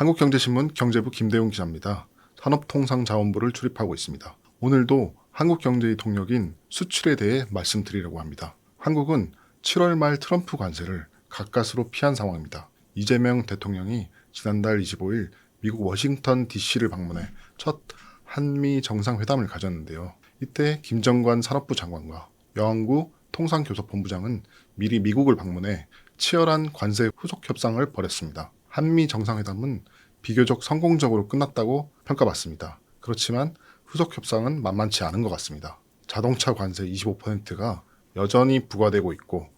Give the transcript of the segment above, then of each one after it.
한국경제신문 경제부 김대웅 기자입니다. 산업통상자원부를 출입하고 있습니다. 오늘도 한국 경제의 동력인 수출에 대해 말씀드리려고 합니다. 한국은 7월 말 트럼프 관세를 가까스로 피한 상황입니다. 이재명 대통령이 지난달 25일 미국 워싱턴 DC를 방문해 첫 한미 정상회담을 가졌는데요. 이때 김정관 산업부 장관과 여왕구 통상교섭본부장은 미리 미국을 방문해 치열한 관세 후속 협상을 벌였습니다. 한미 정상회담은 비교적 성공적으로 끝났다고 평가받습니다. 그렇지만 후속 협상은 만만치 않은 것 같습니다. 자동차 관세 25%가 여전히 부과되고 있고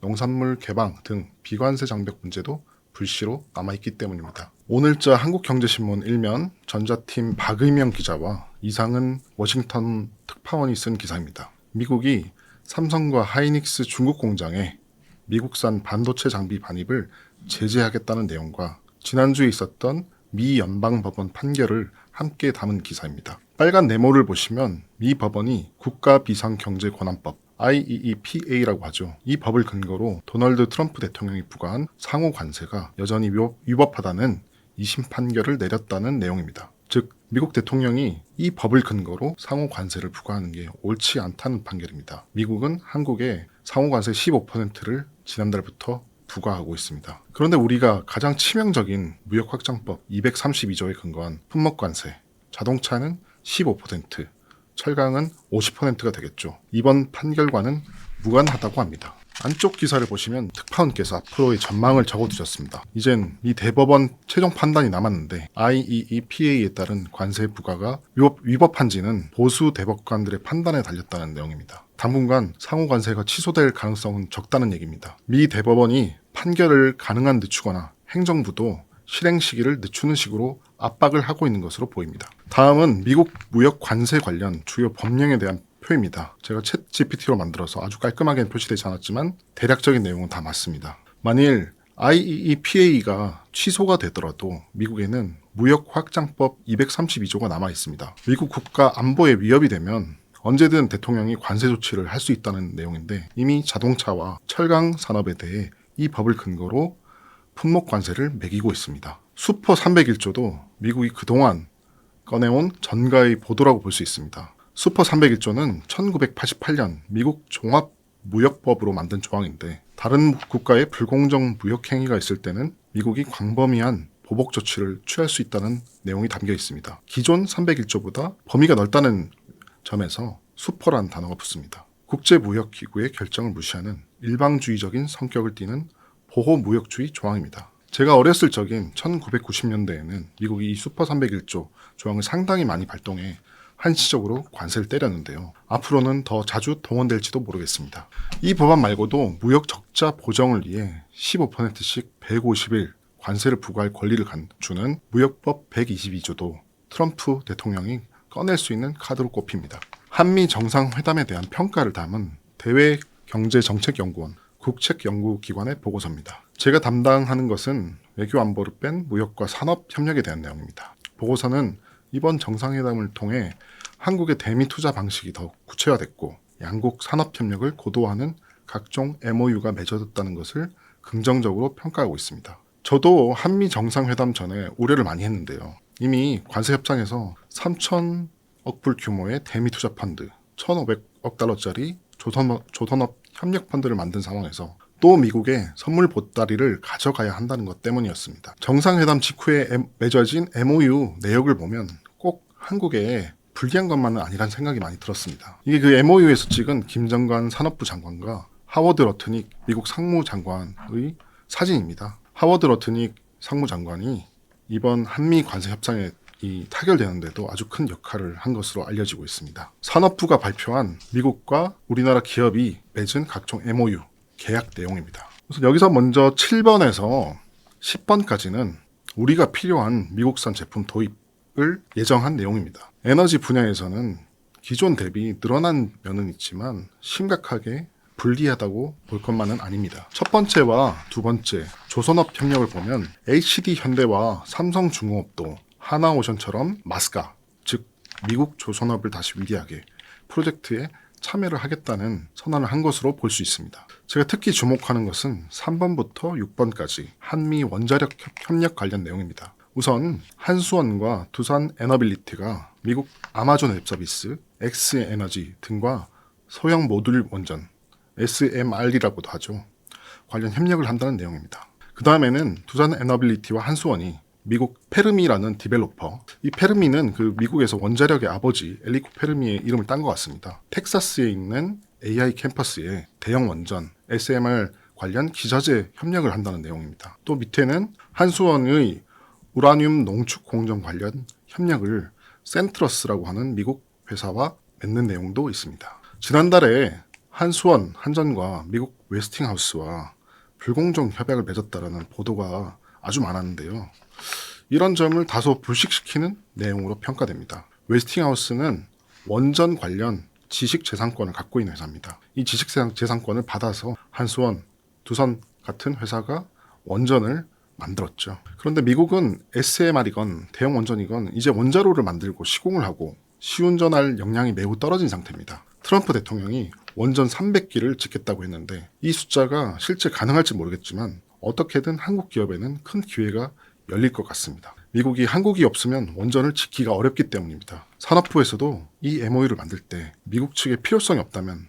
농산물 개방 등 비관세 장벽 문제도 불씨로 남아있기 때문입니다. 오늘자 한국경제신문 일면 전자팀 박의명 기자와 이상은 워싱턴 특파원이 쓴 기사입니다. 미국이 삼성과 하이닉스 중국 공장에 미국산 반도체 장비 반입을 제재하겠다는 내용과 지난주에 있었던 미 연방법원 판결을 함께 담은 기사입니다. 빨간 네모를 보시면 미 법원이 국가비상경제권한법 IEEPA라고 하죠. 이 법을 근거로 도널드 트럼프 대통령이 부과한 상호 관세가 여전히 위법- 위법하다는 2심 판결을 내렸다는 내용입니다. 즉 미국 대통령이 이 법을 근거로 상호 관세를 부과하는 게 옳지 않다는 판결입니다. 미국은 한국에 상호 관세 15%를 지난달부터 부과하고 있습니다. 그런데 우리가 가장 치명적인 무역 확장법 232조에 근거한 품목 관세, 자동차는 15%, 철강은 50%가 되겠죠. 이번 판결과는 무관하다고 합니다. 안쪽 기사를 보시면 특파원께서 앞으로의 전망을 적어두셨습니다. 이젠 이 대법원 최종 판단이 남았는데 IEEPA에 따른 관세 부과가 위법, 위법한지는 보수 대법관들의 판단에 달렸다는 내용입니다. 당분간 상호 관세가 취소될 가능성은 적다는 얘기입니다. 미 대법원이 판결을 가능한 늦추거나 행정부도 실행 시기를 늦추는 식으로 압박을 하고 있는 것으로 보입니다. 다음은 미국 무역 관세 관련 주요 법령에 대한 표입니다. 제가 챗 GPT로 만들어서 아주 깔끔하게 표시되지 않았지만 대략적인 내용은 다 맞습니다. 만일 IEEPA가 취소가 되더라도 미국에는 무역 확장법 232조가 남아 있습니다. 미국 국가 안보에 위협이 되면 언제든 대통령이 관세 조치를 할 수 있다는 내용인데 이미 자동차와 철강 산업에 대해 이 법을 근거로 품목 관세를 매기고 있습니다. 슈퍼 301조도 미국이 그동안 꺼내온 전가의 보도라고 볼 수 있습니다. 슈퍼 301조는 1988년 미국 종합 무역법으로 만든 조항인데 다른 국가의 불공정 무역 행위가 있을 때는 미국이 광범위한 보복 조치를 취할 수 있다는 내용이 담겨 있습니다. 기존 301조보다 범위가 넓다는 점에서 슈퍼란 단어가 붙습니다. 국제무역기구의 결정을 무시하는 일방주의적인 성격을 띠는 보호무역주의 조항입니다. 제가 어렸을 적인 1990년대에는 미국이 이 슈퍼 301조 조항을 상당히 많이 발동해 한시적으로 관세를 때렸는데요. 앞으로는 더 자주 동원될지도 모르겠습니다. 이 법안 말고도 무역 적자 보정을 위해 15%씩 150일 관세를 부과할 권리를 간- 주는 무역법 122조도 트럼프 대통령이 꺼낼 수 있는 카드로 꼽힙니다. 한미 정상회담에 대한 평가를 담은 대외 경제정책연구원 국책연구기관의 보고서입니다. 제가 담당하는 것은 외교 안보를 뺀 무역과 산업 협력에 대한 내용입니다. 보고서는 이번 정상회담을 통해 한국의 대미 투자 방식이 더 구체화됐고 양국 산업 협력을 고도화하는 각종 MOU가 맺어졌다는 것을 긍정적으로 평가하고 있습니다. 저도 한미 정상회담 전에 우려를 많이 했는데요. 이미 관세 협상에서 3천 억 불 규모의 대미 투자 펀드, 1,500억 달러짜리 조선업, 조선업 협력 펀드를 만든 상황에서 또 미국의 선물 보따리를 가져가야 한다는 것 때문이었습니다. 정상회담 직후에 에- 맺어진 MOU 내역을 보면 꼭 한국에 불리한 것만은 아니란 생각이 많이 들었습니다. 이게 그 MOU에서 찍은 김정관 산업부 장관과 하워드 러트닉 미국 상무장관의 사진입니다. 하워드 러트닉 상무장관이 이번 한미 관세 협상에 이 타결되는데도 아주 큰 역할을 한 것으로 알려지고 있습니다. 산업부가 발표한 미국과 우리나라 기업이 맺은 각종 MOU 계약 내용입니다. 그래서 여기서 먼저 7번에서 10번까지는 우리가 필요한 미국산 제품 도입을 예정한 내용입니다. 에너지 분야에서는 기존 대비 늘어난 면은 있지만 심각하게 불리하다고 볼 것만은 아닙니다. 첫 번째와 두 번째 조선업 협력을 보면 HD 현대와 삼성중공업도 하나오션처럼 마스가 즉 미국 조선업을 다시 위대하게 프로젝트에 참여를 하겠다는 선언을 한 것으로 볼 수 있습니다. 제가 특히 주목하는 것은 3번부터 6번까지 한미 원자력 협- 협력 관련 내용입니다. 우선 한수원과 두산 에너빌리티가 미국 아마존 웹 서비스, 엑스에너지 등과 소형 모듈 원전 SMR이라고도 하죠. 관련 협력을 한다는 내용입니다. 그 다음에는 두산 에너빌리티와 한수원이 미국 페르미라는 디벨로퍼. 이 페르미는 그 미국에서 원자력의 아버지 엘리코 페르미의 이름을 딴 것 같습니다. 텍사스에 있는 AI 캠퍼스에 대형 원전 SMR 관련 기자재 협력을 한다는 내용입니다. 또 밑에는 한수원의 우라늄 농축 공정 관련 협력을 센트러스라고 하는 미국 회사와 맺는 내용도 있습니다. 지난달에 한수원 한전과 미국 웨스팅하우스와 불공정 협약을 맺었다라는 보도가 아주 많았는데요. 이런 점을 다소 불식시키는 내용으로 평가됩니다. 웨스팅하우스는 원전 관련 지식 재산권을 갖고 있는 회사입니다. 이 지식 재산권을 받아서 한수원, 두산 같은 회사가 원전을 만들었죠. 그런데 미국은 SMR이건 대형 원전이건 이제 원자로를 만들고 시공을 하고 시운전할 역량이 매우 떨어진 상태입니다. 트럼프 대통령이 원전 300기를 짓겠다고 했는데 이 숫자가 실제 가능할지 모르겠지만 어떻게든 한국 기업에는 큰 기회가 열릴 것 같습니다. 미국이 한국이 없으면 원전을 짓기가 어렵기 때문입니다. 산업부에서도 이 MOU를 만들 때 미국 측의 필요성이 없다면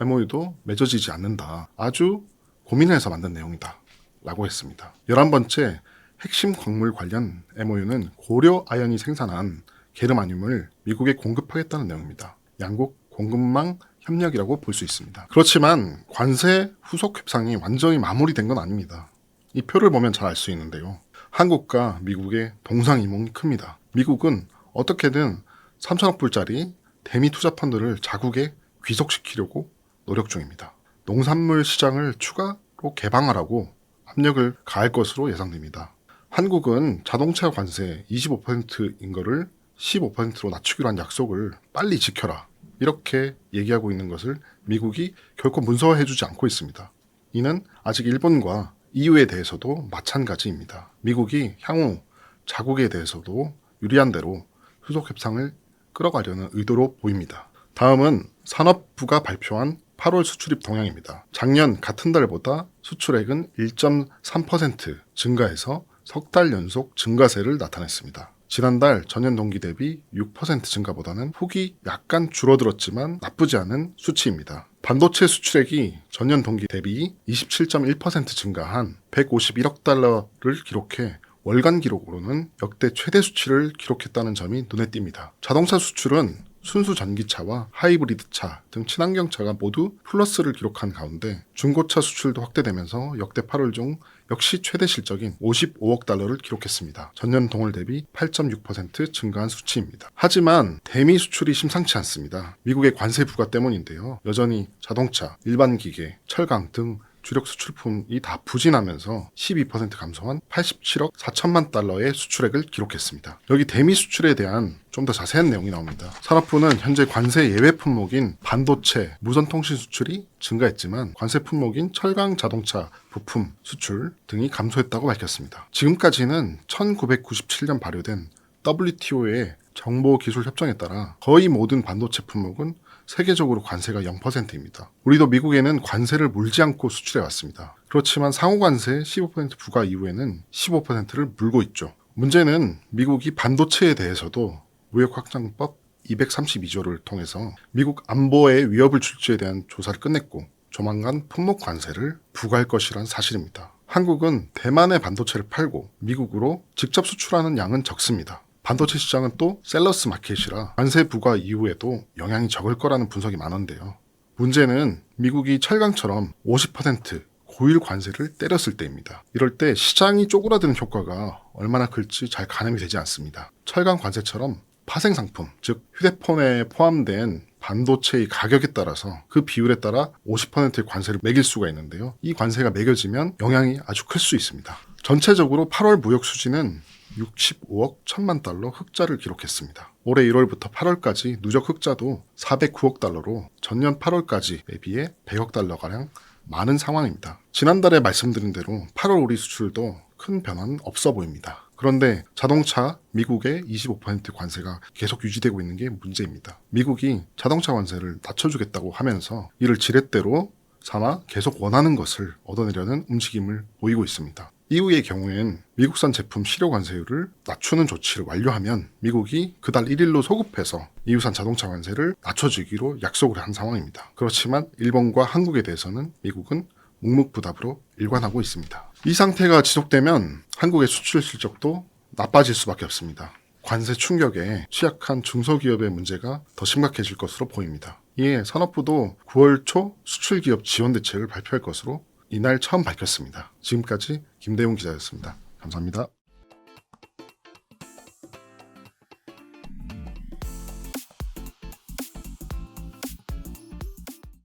MOU도 맺어지지 않는다. 아주 고민해서 만든 내용이다. 라고 했습니다. 11번째 핵심 광물 관련 MOU는 고려 아연이 생산한 게르마늄을 미국에 공급하겠다는 내용입니다. 양국 공급망 협력이라고 볼 수 있습니다. 그렇지만 관세 후속 협상이 완전히 마무리된 건 아닙니다. 이 표를 보면 잘 알 수 있는데요. 한국과 미국의 동상이몽이 큽니다. 미국은 어떻게든 3천억 불짜리 대미 투자 펀드를 자국에 귀속시키려고 노력 중입니다. 농산물 시장을 추가로 개방하라고 압력을 가할 것으로 예상됩니다. 한국은 자동차 관세 25%인 거를 15%로 낮추기로 한 약속을 빨리 지켜라. 이렇게 얘기하고 있는 것을 미국이 결코 문서화해주지 않고 있습니다. 이는 아직 일본과 EU에 대해서도 마찬가지입니다. 미국이 향후 자국에 대해서도 유리한 대로 수속 협상을 끌어가려는 의도로 보입니다. 다음은 산업부가 발표한 8월 수출입 동향입니다. 작년 같은 달보다 수출액은 1.3% 증가해서 석 달 연속 증가세를 나타냈습니다. 지난달 전년 동기 대비 6% 증가보다는 폭이 약간 줄어들었지만 나쁘지 않은 수치입니다. 반도체 수출액이 전년 동기 대비 27.1% 증가한 151억 달러를 기록해 월간 기록으로는 역대 최대 수치를 기록했다는 점이 눈에 띕니다. 자동차 수출은 순수 전기차와 하이브리드차 등 친환경차가 모두 플러스를 기록한 가운데 중고차 수출도 확대되면서 역대 8월 중 역시 최대 실적인 55억 달러를 기록했습니다. 전년 동월 대비 8.6% 증가한 수치입니다. 하지만 대미 수출이 심상치 않습니다. 미국의 관세 부과 때문인데요. 여전히 자동차, 일반 기계, 철강 등 주력 수출품이 다 부진하면서 12% 감소한 87억 4천만 달러의 수출액을 기록했습니다. 여기 대미 수출에 대한 좀더 자세한 내용이 나옵니다. 산업부는 현재 관세 예외 품목인 반도체, 무선통신 수출이 증가했지만 관세 품목인 철강 자동차 부품 수출 등이 감소했다고 밝혔습니다. 지금까지는 1997년 발효된 WTO의 정보기술협정에 따라 거의 모든 반도체 품목은 세계적으로 관세가 0%입니다. 우리도 미국에는 관세를 물지 않고 수출해 왔습니다. 그렇지만 상호 관세 15% 부과 이후에는 15%를 물고 있죠. 문제는 미국이 반도체에 대해서도 무역 확장법 232조를 통해서 미국 안보의 위협을 줄지에 대한 조사를 끝냈고 조만간 품목 관세를 부과할 것이란 사실입니다. 한국은 대만의 반도체를 팔고 미국으로 직접 수출하는 양은 적습니다. 반도체 시장은 또 셀러스 마켓이라 관세 부과 이후에도 영향이 적을 거라는 분석이 많은데요. 문제는 미국이 철강처럼 50% 고율 관세를 때렸을 때입니다. 이럴 때 시장이 쪼그라드는 효과가 얼마나 클지 잘 가늠이 되지 않습니다. 철강 관세처럼 파생 상품, 즉 휴대폰에 포함된 반도체의 가격에 따라서 그 비율에 따라 50%의 관세를 매길 수가 있는데요. 이 관세가 매겨지면 영향이 아주 클 수 있습니다. 전체적으로 8월 무역 수지는 65억 1천만 달러 흑자를 기록했습니다. 올해 1월부터 8월까지 누적 흑자도 409억 달러로 전년 8월까지에 비해 100억 달러가량 많은 상황입니다. 지난달에 말씀드린 대로 8월 우리 수출도 큰 변화는 없어 보입니다. 그런데 자동차 미국의 25% 관세가 계속 유지되고 있는 게 문제입니다. 미국이 자동차 관세를 낮춰주겠다고 하면서 이를 지렛대로 삼아 계속 원하는 것을 얻어내려는 움직임을 보이고 있습니다. 이후의 경우엔 미국산 제품 실효 관세율을 낮추는 조치를 완료하면 미국이 그달 1일로 소급해서 이후산 자동차 관세를 낮춰주기로 약속을 한 상황입니다. 그렇지만 일본과 한국에 대해서는 미국은 묵묵부답으로 일관하고 있습니다. 이 상태가 지속되면 한국의 수출 실적도 나빠질 수밖에 없습니다. 관세 충격에 취약한 중소기업의 문제가 더 심각해질 것으로 보입니다. 이에 산업부도 9월 초 수출기업 지원 대책을 발표할 것으로 이날 처음 밝혔습니다. 지금까지 김대웅 기자였습니다. 감사합니다.